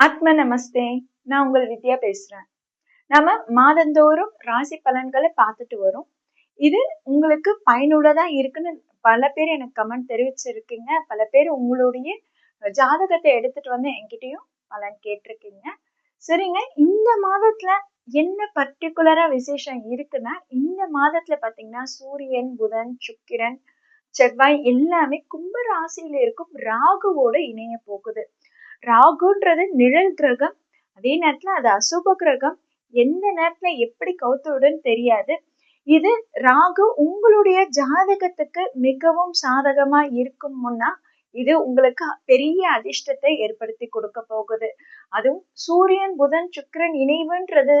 ஆத்ம நமஸ்தே நான் உங்கள் வித்யா பேசுறேன். நம்ம மாதந்தோறும் ராசி பலன்களை பார்த்துட்டு வரோம். இது உங்களுக்கு பயனுள்ளதா இருக்குன்னு பல பேர் எனக்கு கமெண்ட் தெரிவிச்சிருக்கீங்க. பல பேர் உங்களுடைய ஜாதகத்தை எடுத்துட்டு வந்து என்கிட்டயும் பலன் கேட்டிருக்கீங்க. சரிங்க இந்த மாதத்துல என்ன பர்டிகுலரா விசேஷம் இருக்குன்னா இந்த மாதத்துல பாத்தீங்கன்னா சூரியன் புதன் சுக்கிரன் செவ்வாய் எல்லாமே கும்ப ராசியில இருக்கும் ராகுவோட இணைய போகுது ராகுன்றது நிழல் கிரகம். அதே நேரத்துல அது அசுப கிரகம். எந்த நேரத்துல எப்படி கவுத்துடுன்னு தெரியாது. இது ராகு உங்களுடைய ஜாதகத்துக்கு மிகவும் சாதகமா இருக்கும் முன்னா இது உங்களுக்கு பெரிய அதிர்ஷ்டத்தை ஏற்படுத்தி கொடுக்க போகுது. அதுவும் சூரியன் புதன் சுக்கிரன் இணைவுன்றது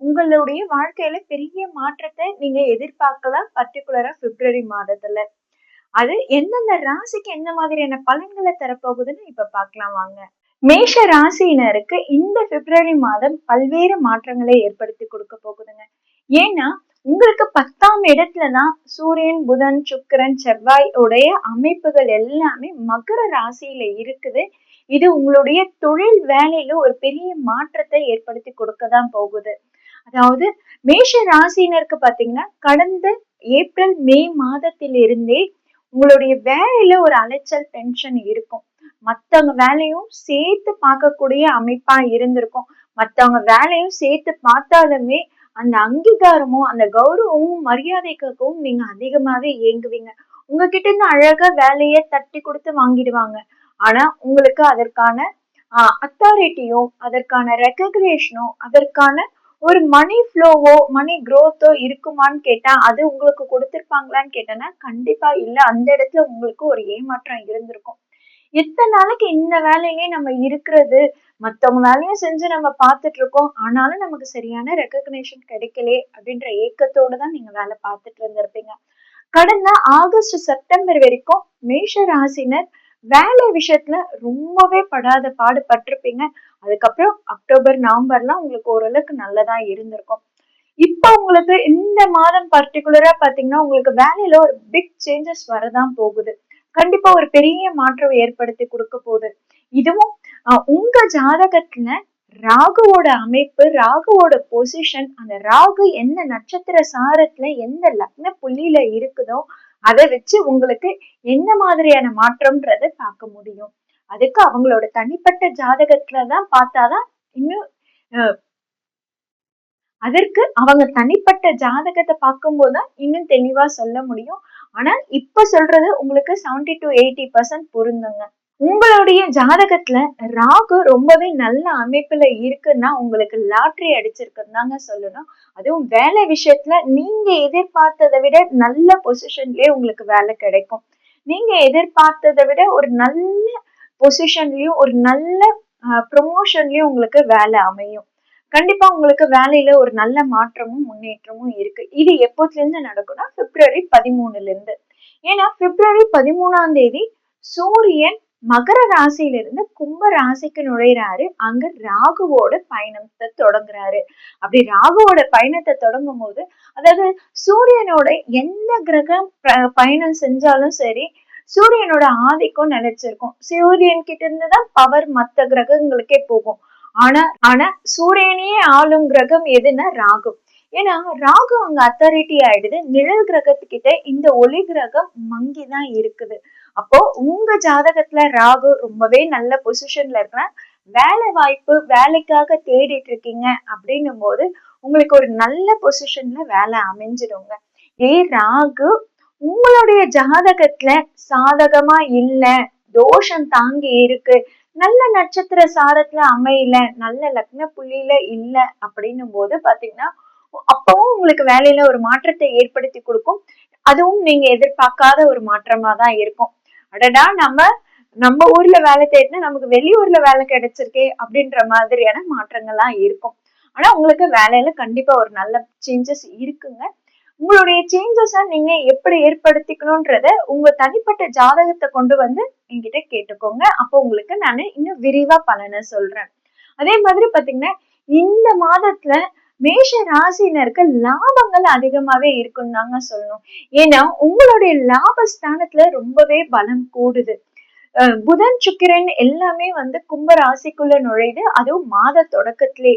உங்களுடைய வாழ்க்கையில பெரிய மாற்றத்தை நீங்க எதிர்பார்க்கலாம் பர்டிகுலரா பிப்ரவரி மாதத்துல. அது எந்தெந்த ராசிக்கு எந்த மாதிரியான பலன்களை தரப்போகுதுன்னு இப்ப பார்க்கலாம் வாங்க. மேஷ ராசியினருக்கு இந்த பிப்ரவரி மாதம் பல்வேறு மாற்றங்களை ஏற்படுத்தி கொடுக்க போகுதுங்க. ஏன்னா உங்களுக்கு பத்தாம் இடத்துலதான் சூரியன் புதன் சுக்கரன் செவ்வாய் உடைய அமைப்புகள் எல்லாமே மகர ராசியில இருக்குது. இது உங்களுடைய தொழில் வேலையில ஒரு பெரிய மாற்றத்தை ஏற்படுத்தி கொடுக்க தான் போகுது. அதாவது மேஷ ராசியினருக்கு பாத்தீங்கன்னா கடந்த ஏப்ரல் மே மாதத்திலிருந்தே உங்களுடைய வேலையில ஒரு அலைச்சல் டென்ஷன் இருக்கும். மத்தவங்க வேலையும் சேர்த்து பார்க்கக்கூடிய அமைப்பா இருந்திருக்கும். மத்தவங்க வேலையும் சேர்த்து பார்த்தாலுமே அந்த அங்கீகாரமும் அந்த கௌரவமும் மரியாதைக்காகவும் நீங்க அதிகமாவே இயங்குவீங்க. உங்ககிட்ட இருந்து அழகா வேலையை தட்டி கொடுத்து வாங்கிடுவாங்க. ஆனா உங்களுக்கு அதற்கான அத்தாரிட்டியோ அதற்கான ரெக்கக்ரேஷனோ அதற்கான ஒரு மணி ஃப்ளோவோ மணி க்ரோத்தோ இருக்குமான்னு கேட்டா அது உங்களுக்கு கொடுத்துருப்பாங்களான்னு கேட்டேன்னா கண்டிப்பா இல்ல. அந்த இடத்துல உங்களுக்கு ஒரு ஏமாற்றம் இருந்திருக்கும். இத்தனை நாளைக்கு இந்த வேலையிலேயே நம்ம இருக்கிறது மத்தவங்க வேலையும் செஞ்சு நம்ம பார்த்துட்டு இருக்கோம் ஆனாலும் நமக்கு சரியான ரெக்கக்னேஷன் கிடைக்கலே அப்படின்ற ஏக்கத்தோட தான் நீங்க வேலை பார்த்துட்டு இருந்திருப்பீங்க. கடந்த ஆகஸ்ட் செப்டம்பர் வரைக்கும் மேஷ ராசினர் வேலை விஷயத்துல ரொம்பவே படாத பாடுபட்டிருப்பீங்க அதுக்கப்புறம் அக்டோபர் நவம்பர்லாம் உங்களுக்கு ஓரளவுக்கு நல்லதா இருந்திருக்கும். இப்ப உங்களுக்கு இந்த மாதம் பர்டிகுலரா பாத்தீங்கன்னா உங்களுக்கு வேலையில ஒரு பிக் சேஞ்சஸ் வரதான் போகுது. கண்டிப்பா ஒரு பெரிய மாற்றம் ஏற்படுத்தி கொடுக்க போகுது. இதுவும் உங்க ஜாதகத்துல ராகுவோட அமைப்பு ராகுவோட பொசிஷன் அந்த ராகு எந்த நட்சத்திர சாரத்துல எந்த லக்ன புள்ளியில இருக்குதோ அதை வச்சு உங்களுக்கு என்ன மாதிரியான மாற்றம்ன்றத பார்க்க முடியும். அதுக்கு அவங்களோட தனிப்பட்ட ஜாதகத்துலதான் பார்த்தாதான் இன்னும் அதற்கு அவங்க தனிப்பட்ட ஜாதகத்தை பார்க்கும்போதுதான் இன்னும் தெளிவா சொல்ல முடியும். ஆனா இப்ப சொல்றது உங்களுக்கு செவன்டி டு எயிட்டி பர்சன்ட் பொருந்துங்க. உங்களுடைய ஜாதகத்துல ராகு ரொம்பவே நல்ல அமைப்புல இருக்குன்னா உங்களுக்கு லாட்ரி அடிச்சிருக்குன்னு தாங்க சொல்லணும். அதுவும் வேலை விஷயத்துல நீங்க எதிர்பார்த்ததை விட நல்ல பொசிஷன்லயே உங்களுக்கு வேலை கிடைக்கும். நீங்க எதிர்பார்த்ததை விட ஒரு நல்ல பொசிஷன்லயும் ஒரு நல்ல ப்ரொமோஷன்லயும் உங்களுக்கு வேலை அமையும். கண்டிப்பா உங்களுக்கு வேலையில ஒரு நல்ல மாற்றமும் முன்னேற்றமும் இருக்கு. இது எப்போதுல இருந்து நடக்கும்னா பிப்ரவரி பதிமூணுல இருந்து ஏன்னா பிப்ரவரி பதிமூணாம் தேதி சூரியன் மகர ராசியிலிருந்து கும்ப ராசிக்கு நுழைறாரு அங்க ராகுவோட பயணத்தை தொடங்குறாரு. அப்படி ராகுவோட பயணத்தை தொடங்கும் போது அதாவது சூரியனோட எந்த கிரகம் பயணம் செஞ்சாலும் சரி சூரியனோட ஆதிக்கம் நிலைச்சிருக்கும். சூரியன் கிட்ட இருந்துதான் பவர் மத்த கிரகங்களுக்கே போகும். ஆனா ஆனா சூரியனையே ஆளும் கிரகம் எதுன்னா ராகு. ஏன்னா ராகு அங்க அத்தாரிட்டி ஆயிடுது. நிழல் கிரகத்துக்கிட்ட இந்த ஒளி கிரகம் மங்கி தான் இருக்குது. அப்போ உங்க ஜாதகத்துல ராகு ரொம்பவே நல்ல பொசிஷன்ல இருக்கிற வேலை வாய்ப்பு வேலைக்காக தேடிட்டு இருக்கீங்க அப்படின்னும் போது உங்களுக்கு ஒரு நல்ல பொசிஷன்ல வேலை அமைஞ்சிடுங்க. ஏ ராகு உங்களுடைய ஜாதகத்துல சாதகமா இல்ல தோஷம் தாங்கி இருக்கு நல்ல நட்சத்திர சாரத்துல அமையல நல்ல லக்ன புள்ளியில இல்ல அப்படின்னும் போது பாத்தீங்கன்னா அப்பவும் உங்களுக்கு வேலையில ஒரு மாற்றத்தை ஏற்படுத்தி கொடுக்கும். அதுவும் நீங்க எதிர்பார்க்காத ஒரு மாற்றமா தான் இருக்கும். அடடா நம்ம நம்ம ஊர்ல வேலை தேடினா நமக்கு வெளியூர்ல வேலை கிடைச்சிருக்கே அப்படின்ற மாதிரியான மாற்றங்கள்லாம் இருக்கும். ஆனா உங்களுக்கு வேலையில கண்டிப்பா ஒரு நல்ல சேஞ்சஸ் இருக்குங்க. உங்களுடைய சேஞ்சஸ நீங்க எப்படி ஏற்படுத்திக்கணும்ன்றத உங்க தனிப்பட்ட ஜாதகத்தை கொண்டு வந்து என்கிட்ட கேட்டுக்கோங்க. அப்போ உங்களுக்கு நான் இன்னும் விரிவா பலனை சொல்றேன். அதே மாதிரி பாத்தீங்கன்னா இந்த மாதத்துல மேஷ ராசினருக்கு லாபங்கள் அதிகமாவே இருக்குன்னு தாங்க சொல்லணும். ஏன்னா உங்களுடைய லாபஸ்தானத்துல ரொம்பவே பலம் கூடுது. புதன் சுக்கிரன் எல்லாமே வந்து கும்ப ராசிக்குள்ள நுழையுது. அதுவும் மாத தொடக்கத்திலே.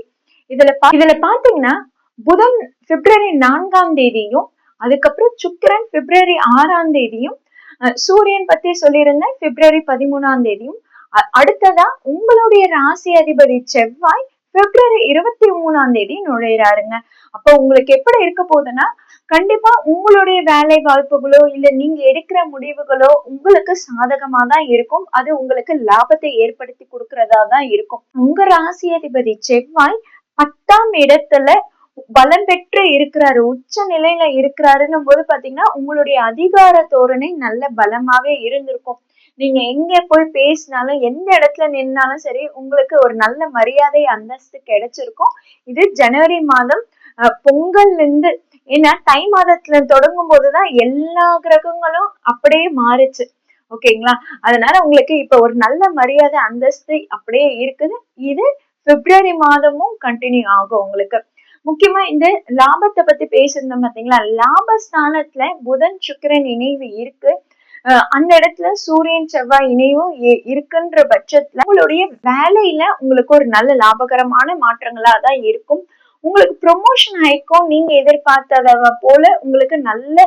இதுல இதுல பாத்தீங்கன்னா புதன் பிப்ரவரி நான்காம் தேதியும் அதுக்கப்புறம் சுக்கிரன் பிப்ரவரி ஆறாம் தேதியும் சூரியன் பத்தி சொல்லியிருந்தேன் பிப்ரவரி பதிமூணாம் தேதியும் அடுத்ததா உங்களுடைய ராசி அதிபதி செவ்வாய் பிப்ரவரி இருபத்தி மூணாம் தேதி நுழையிறாருங்க. அப்போ உங்களுக்கு எப்படி இருக்க போகுதுன்னா கண்டிப்பா உங்களுடைய வேலை வாய்ப்புகளோ இல்ல நீங்க எடுக்கிற முடிவுகளோ உங்களுக்கு சாதகமா தான் இருக்கும். அது உங்களுக்கு லாபத்தை ஏற்படுத்தி கொடுக்கறதா தான் இருக்கும். உங்க ராசி அதிபதி செவ்வாய் பத்தாம் இடத்துல பலம் பெற்று இருக்கிறாரு உச்ச நிலையில இருக்கிறாருன்னும் போது பாத்தீங்கன்னா உங்களுடைய அதிகார தோரணை நல்ல பலமாவே இருந்திருக்கும். நீங்க எங்க போய் பேசினாலும் எந்த இடத்துல நின்னாலும் சரி உங்களுக்கு ஒரு நல்ல மரியாதை அந்தஸ்து கிடைச்சிருக்கும். இது ஜனவரி மாதம் அஹ், பொங்கல்ல இருந்து ஏன்னா தை மாதத்துல தொடங்கும் போதுதான் எல்லா கிரகங்களும் அப்படியே மாறுச்சு. ஓகேங்களா? அதனால உங்களுக்கு இப்ப ஒரு நல்ல மரியாதை அந்தஸ்து அப்படியே இருக்குது. இது பிப்ரவரி மாதமும் கண்டினியூ ஆகும் உங்களுக்கு. முக்கியமா இந்த லாபத்தை பத்தி பேசியிருந்தோம் பாத்தீங்களா? லாபஸ்தானத்துல புதன் சுக்கிரன் இணைவு இருக்கு. அந்த இடத்துல சூரியன் செவ்வாய் இணைவும் இருக்குன்ற பட்சத்துல உங்களுடைய வேலையில உங்களுக்கு ஒரு நல்ல லாபகரமான மாற்றங்களா தான் இருக்கும். உங்களுக்கு ப்ரொமோஷன் ஆயிக்கும் நீங்க எதிர்பார்த்தத போல உங்களுக்கு நல்ல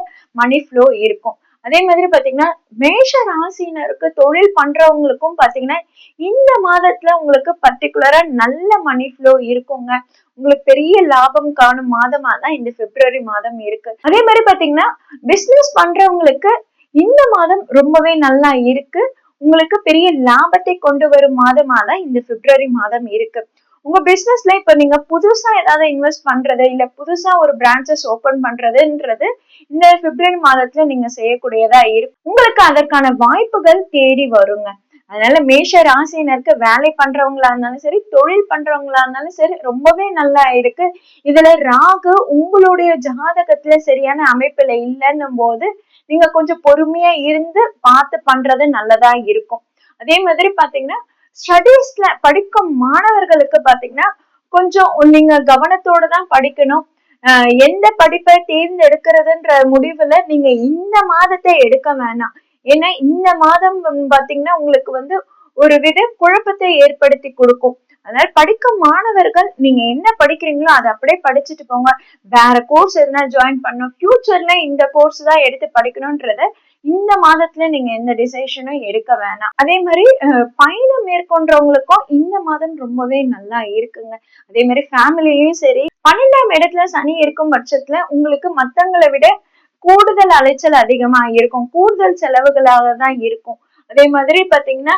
மணி ஃப்ளோ இருக்கும். அதே மாதிரி பாத்தீங்கன்னா மேஷ ராசினருக்கு தொழில் பண்றவங்களுக்கும் பாத்தீங்கன்னா இந்த மாதத்துல உங்களுக்கு பர்டிகுலரா நல்ல மணி ஃப்ளோ இருக்குங்க. உங்களுக்கு பெரிய லாபம் காணும் மாதமா தான் இந்த பிப்ரவரி மாதம் இருக்கு. அதே மாதிரி பாத்தீங்கன்னா பிசினஸ் பண்றவங்களுக்கு இந்த மாதம் ரொம்பவே நல்லா இருக்கு. உங்களுக்கு பெரிய லாபத்தை கொண்டு வரும் மாதமா தான் இந்த பிப்ரவரி மாதம் இருக்கு. உங்க பிசினஸ்ல இப்ப நீங்க புதுசா ஏதாவது இன்வெஸ்ட் பண்றது இல்ல புதுசா ஒரு பிரான்ச்சஸ் ஓபன் பண்றதுன்றது இந்த பிப்ரவரி மாதத்துல நீங்க செய்யக்கூடியதா இருக்கு உங்களுக்கு அதற்கான வாய்ப்புகள் தேடி வருங்க. அதனால மேஷ ராசினருக்கு வேலை பண்றவங்களா இருந்தாலும் சரி தொழில் பண்றவங்களா இருந்தாலும் சரி ரொம்பவே நல்லா இருக்கு. இதுல ராகு உங்களுடைய ஜாதகத்துல சரியான அமைப்புல இல்லைன்னும் போது நீங்க கொஞ்சம் பொறுமையா இருந்து பார்த்து பண்றது நல்லதா இருக்கும். அதே மாதிரி பாத்தீங்கன்னா ஸ்டடீஸ்ல படிக்கும் மாணவர்களுக்கு பாத்தீங்கன்னா கொஞ்சம் நீங்க கவனத்தோட தான் படிக்கணும். ஆஹ் எந்த படிப்பை தேர்ந்தெடுக்கிறதுன்ற முடிவுல நீங்க இந்த மாதத்தை எடுக்க வேணாம். ஏன்னா இந்த மாதம் பாத்தீங்கன்னா உங்களுக்கு வந்து ஒரு வித குழப்பத்தை ஏற்படுத்தி கொடுக்கும். அதனால படிக்கும் மாணவர்கள் நீங்க என்ன படிக்கிறீங்களோ அதை அப்படியே படிச்சுட்டு போங்க. வேற கோர்ஸ் எதுனா ஜாயின் பண்ணும் ஃபியூச்சர்ல இந்த கோர்ஸ் தான் எடுத்து படிக்கணும்ன்றத இந்த மாதத்துல நீங்க எந்த டிசிஷனும் எடுக்க வேணாம். அதே மாதிரி பயணம் மேற்கொண்டவங்களுக்கும் இந்த மாதம் ரொம்பவே நல்லா இருக்குங்க. அதே மாதிரி ஃபேமிலிலயும் சரி பன்னெண்டாம் இடத்துல சனி இருக்கும் பட்சத்துல உங்களுக்கு மத்தவங்களை விட கூடுதல் அலைச்சல் அதிகமா இருக்கும். கூடுதல் செலவுகளாக தான் இருக்கும். அதே மாதிரி பாத்தீங்கன்னா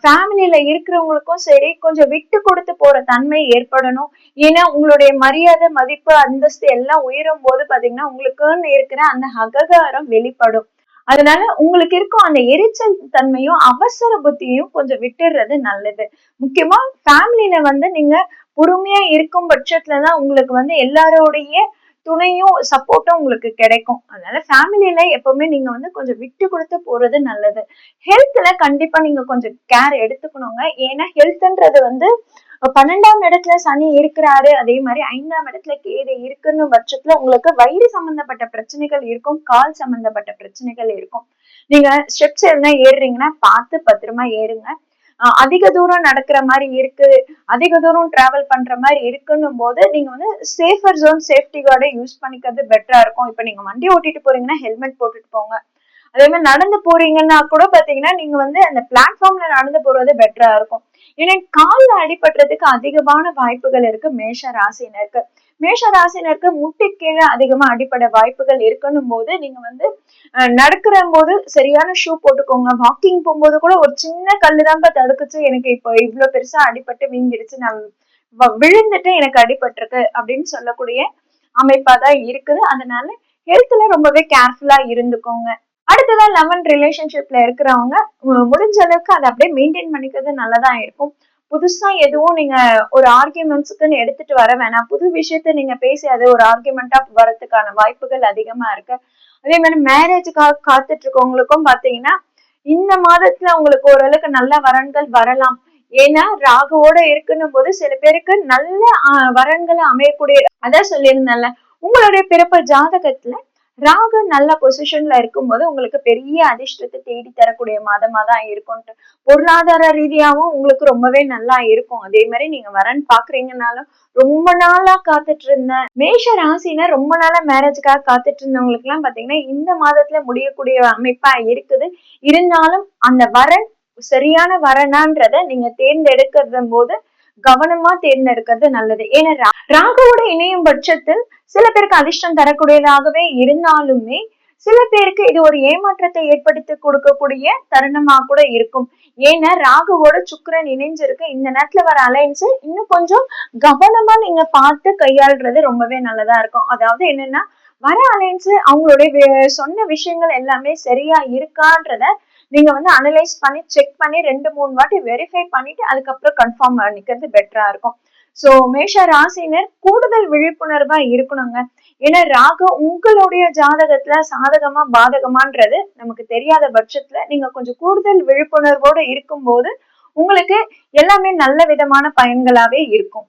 ஃபேமிலியில இருக்கிறவங்களுக்கும் சரி கொஞ்சம் விட்டு கொடுத்து போற தன்மை ஏற்படணும். ஏன்னா உங்களுடைய மரியாதை மதிப்பு அந்தஸ்து எல்லாம் உயரும் போது பாத்தீங்கன்னா உங்களுக்குன்னு இருக்கிற அந்த அககாரம் வெளிப்படும். அதனால உங்களுக்கு இருக்கும் அந்த எரிச்சல் தன்மையும் அவசர புத்தியும் கொஞ்சம் விட்டுடுறது நல்லது. முக்கியமா ஃபேமிலியில வந்து நீங்க பொறுமையா இருக்கும் பட்சத்துலதான் உங்களுக்கு வந்து எல்லாரோடைய துணையும் சப்போர்ட்டும் உங்களுக்கு கிடைக்கும். அதனால ஃபேமிலியில எப்பவுமே நீங்க வந்து கொஞ்சம் விட்டு கொடுத்து போறது நல்லது. ஹெல்த்ல கண்டிப்பா நீங்க கொஞ்சம் கேர் எடுத்துக்கணுங்க. ஏன்னா ஹெல்த்ன்றது வந்து பன்னெண்டாம் இடத்துல சனி இருக்கிறாரு அதே மாதிரி ஐந்தாம் இடத்துல கேது இருக்குன்னு பட்சத்துல உங்களுக்கு வயிறு சம்பந்தப்பட்ட பிரச்சனைகள் இருக்கும் கால் சம்பந்தப்பட்ட பிரச்சனைகள் இருக்கும். நீங்க ஸ்டெப்ஸ் எதுனா ஏறுறீங்கன்னா பார்த்து பத்திரமா ஏறுங்க. அதிக தூரம் நடக்கிற மாதிரி இருக்கு அதிக தூரம் டிராவல் பண்ற மாதிரி இருக்குன்னும் போது நீங்க வந்து சேஃபர் ஜோன் சேஃப்டி கார்டை யூஸ் பண்ணிக்கிறது பெட்டரா இருக்கும். இப்ப நீங்க வண்டி ஓட்டிட்டு போறீங்கன்னா ஹெல்மெட் போட்டுட்டு போங்க. அதே மாதிரி நடந்து போறீங்கன்னா கூட பாத்தீங்கன்னா நீங்க வந்து அந்த பிளாட்ஃபார்ம்ல நடந்து போறது பெட்டரா இருக்கும். ஏன்னா காலில் அடிபடுறதுக்கு அதிகமான வாய்ப்புகள் இருக்கு மேஷ ராசினருக்கு மேஷ ராசினருக்கு முட்டி கீழே அதிகமா அடிப்பட வாய்ப்புகள் இருக்கணும் போது நீங்க வந்து நடக்கிற போது சரியான ஷூ போட்டுக்கோங்க. வாக்கிங் போகும்போது கூட ஒரு சின்ன கல்லு தான்ப்பா தடுக்குச்சு. எனக்கு இப்போ இவ்வளவு பெருசா அடிபட்டு வீங்கிடுச்சு. நான் வ- விழுந்துட்டு எனக்கு அடிபட்டிருக்கு அப்படின்னு சொல்லக்கூடிய அமைப்பா தான் இருக்குது. அதனால ஹெல்த்ல ரொம்பவே கேர்ஃபுல்லா இருந்துக்கோங்க. அடுத்ததான் லெவன் ரிலேஷன்ஷிப்ல இருக்கிறவங்க முடிஞ்ச அளவுக்கு அதை அப்படியே மெயின்டைன் பண்ணிக்கிறது நல்லதா இருக்கும். புதுசா எதுவும் நீங்க ஒரு ஆர்கியூமெண்ட்ஸுக்குன்னு எடுத்துட்டு வர வேணாம். புது விஷயத்த நீங்க பேசி அது ஒரு ஆர்கியூமெண்டா வரதுக்கான வாய்ப்புகள் அதிகமா இருக்கு. அதே மாதிரி மேரேஜுக்காக காத்துட்டு இருக்கவங்களுக்கும் பாத்தீங்கன்னா இந்த மாதத்துல உங்களுக்கு ஓரளவுக்கு நல்ல வரன்கள் வரலாம். ஏன்னா ராகுவோட இருக்குன்னும் போது சில பேருக்கு நல்ல வரன்களை அமையக்கூடிய அதான் சொல்லியிருந்தேன்ல உங்களுடைய பிறப்பு ஜாதகத்துல ராகு நல்ல பொசிஷன்ல இருக்கும்போது உங்களுக்கு பெரிய அதிர்ஷ்டத்தை தேடி தரக்கூடிய மாதமா தான் இருக்கும்ட்டு பொருளாதார ரீதியாவும் உங்களுக்கு ரொம்பவே நல்லா இருக்கும். அதே மாதிரி நீங்க வரன் பாக்குறீங்கனாலும் ரொம்ப நாளா காத்துட்டு இருந்தேன் மேஷ ராசினா ரொம்ப நாளா மேரேஜுக்காக காத்துட்டு இருந்தவங்களுக்கு எல்லாம் பாத்தீங்கன்னா இந்த மாதத்துல முடியக்கூடிய அமைப்பா இருக்குது. இருந்தாலும் அந்த வரன் சரியான வரனான்றத நீங்க தேர்ந்தெடுக்கிறது போது கவனமா தேர்ந்தெடுக்கிறது நல்லது. ஏன்னா ரா- ராகுவோட இணையும் பட்சத்தில் சில பேருக்கு அதிர்ஷ்டம் தரக்கூடியதாகவே இருந்தாலுமே சில பேருக்கு இது ஒரு ஏமாற்றத்தை ஏற்படுத்தி கொடுக்கக்கூடிய தருணமா கூட இருக்கும். ஏன்னா ராகுவோட சுக்கரன் இணைஞ்சிருக்கு. இந்த நேரத்துல வர அலைன்ஸ் இன்னும் கொஞ்சம் கவனமா நீங்க பார்த்து கையாள்றது ரொம்பவே நல்லதா இருக்கும். அதாவது என்னன்னா வர அலைன்ஸ் அவங்களுடைய சொன்ன விஷயங்கள் எல்லாமே சரியா இருக்கான்றத நீங்க வந்து அனலைஸ் பண்ணி செக் பண்ணி ரெண்டு மூணு வாட்டி வெரிஃபை பண்ணிட்டு அதுக்கப்புறம் கன்ஃபார்ம் பண்ணிக்கிறது பெட்டரா இருக்கும். சோ மேஷ ராசினர் கூடுதல் விழிப்புணர்வா இருக்கணுங்க. ஏன்னா ராகு உங்களுடைய ஜாதகத்துல சாதகமா பாதகமான்றது நமக்கு தெரியாத பட்சத்துல நீங்க கொஞ்சம் கூடுதல் விழிப்புணர்வோட இருக்கும்போது உங்களுக்கு எல்லாமே நல்ல விதமான பயன்களாவே இருக்கும்.